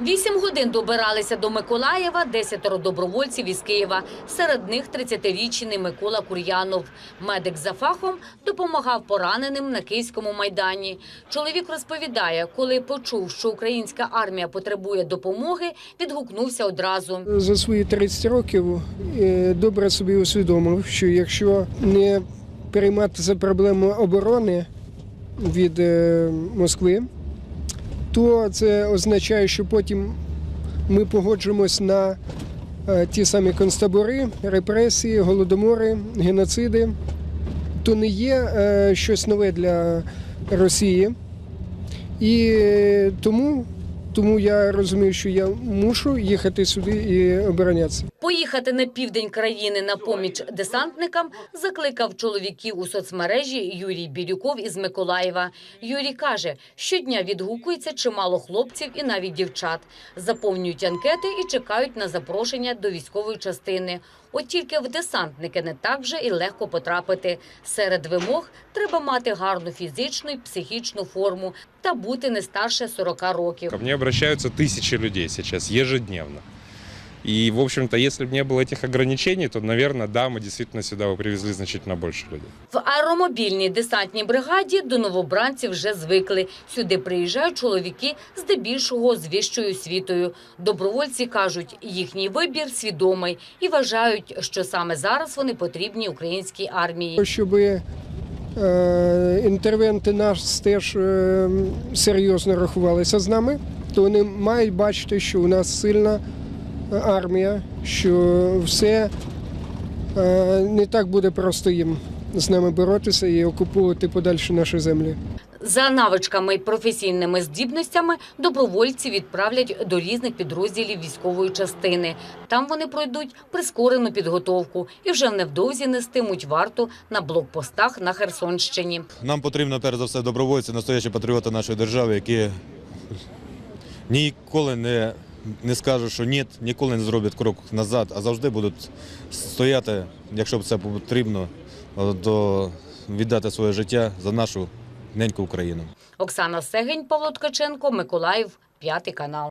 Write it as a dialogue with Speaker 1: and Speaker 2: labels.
Speaker 1: Вісім годин добиралися до Миколаєва десятеро добровольців із Києва. Серед них 30-річний Микола Кур'янов. Медик за фахом допомагав пораненим на Київському майдані. Чоловік розповідає, коли почув, що українська армія потребує допомоги, відгукнувся одразу.
Speaker 2: За свої 30 років е, добре собі усвідомив, що якщо не перейматися проблемою оборони від е, Москви, то це означає, що потім ми погоджуємось на е, ті самі концтабори, репресії, голодомори, геноциди. То не є е, щось нове для Росії. І тому, тому я розумію, що я мушу їхати сюди і оборонятися.
Speaker 1: Поїхати на південь країни на поміч десантникам закликав чоловіків у соцмережі Юрій Бірюков із Миколаєва. Юрій каже, щодня відгукується чимало хлопців і навіть дівчат. Заповнюють анкети і чекають на запрошення до військової частини. От тільки в десантники не так вже і легко потрапити. Серед вимог треба мати гарну фізичну і психічну форму та бути не старше 40 років.
Speaker 3: Ко мені звертаються тисячі людей сейчас ежедневно. И, в общем-то, если бы не было этих ограничений, то, наверное, да, мы действительно сюда бы привезли значительно больше людей.
Speaker 1: В аеромобільній десантній бригаді до новобранців вже звикли. Сюди приїжджають чоловіки здебільшого з вищою освітою. Добровольці кажуть, їхній вибір свідомий і вважають, що саме зараз вони потрібні українській армії.
Speaker 2: Щоб е, інтервенти нас теж е, серйозно рахувалися з нами, то вони мають бачити, що у нас сильна армія, що все е, не так буде просто їм з нами боротися і окуповувати подальші наші землі.
Speaker 1: За навичками і професійними здібностями добровольці відправлять до різних підрозділів військової частини. Там вони пройдуть прискорену підготовку і вже невдовзі нестимуть варту на блокпостах на Херсонщині.
Speaker 4: Нам потрібно перш за все добровольці, настоящі патріоти нашої держави, які ніколи не, не скажуть, що ні, ніколи не зроблять крок назад, а завжди будуть стояти, якщо б це потрібно, до віддати своє життя за нашу неньку Україну.
Speaker 1: Оксана Сегень, Павло Ткаченко, Миколаїв, п'ятий канал.